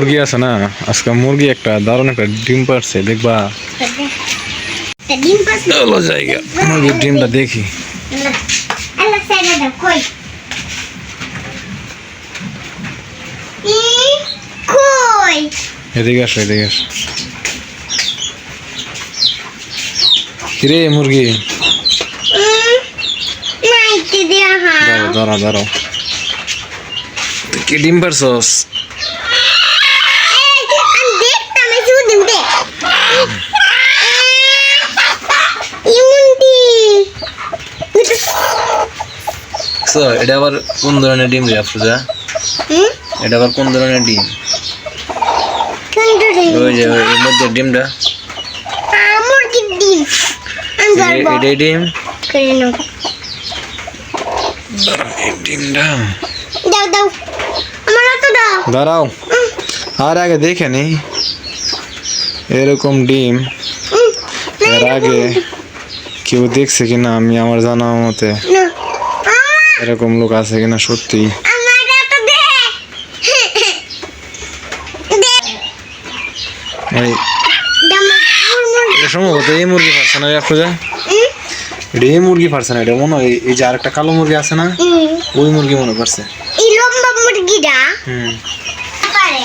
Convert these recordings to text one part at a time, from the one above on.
মুরগি আছে না? আজকে মুরগি একটা দারুণ একটা ডিম পারছে দেখবা। তা ডিম পাস ভালো জায়গা। মুরগির ডিমটা দেখি। না। আল্লাহ সাইডে দাও কই? ই কই? এদিকে আসো এদিকে আসো। কিরে মুরগি? দাঁড়াও দাঁড়াও কি ডিম পারছস এই, আমি দেখতাম এই শুধু ডিম দে ইমুন্টি সো এটা আবার কোন ধরনের ডিম রে আফরোজা? হুম? এটা আবার কোন ধরনের ডিম? ওই যে ওই- এর মধ্যে ডিমটা। আমার ডিম? এটা- এটাই ডিম? ডিমটা। দাও দাও। আমার হাতে দাও। দাঁড়াও। আর আগে দেখে নি। এরকম ডিম। এর আগে কেউ দেখছে কিনা আমি আমার জানা মতে। না। এরকম লোক আছে কিনা সত্যি? সম্ভবত এই মুরগি না এটা এই মুরগি ফারছে না এটা মনে হয় এই যে আরেকটা কালো মুরগি আছে না ওই মুরগি মনে করছে। এই লম্বা মুরগিটা হুম। পারে।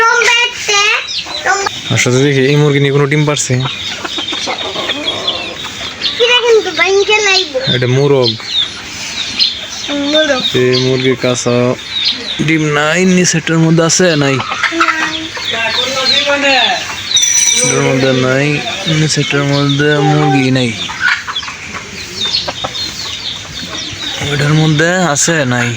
লম্বা একটা লম্বা আসলে দেখি এই মুরগি নিয়ে কোনো ডিম পারছে? এটা মুরগ। মুরো এই মুরগি কাছে ডিম নাই নিচেটার মধ্যে আছে নাই? এটার মধ্যে নাই নিচেটার মধ্যে মুরগি নাই। ওইটার মধ্যে আছে নাই।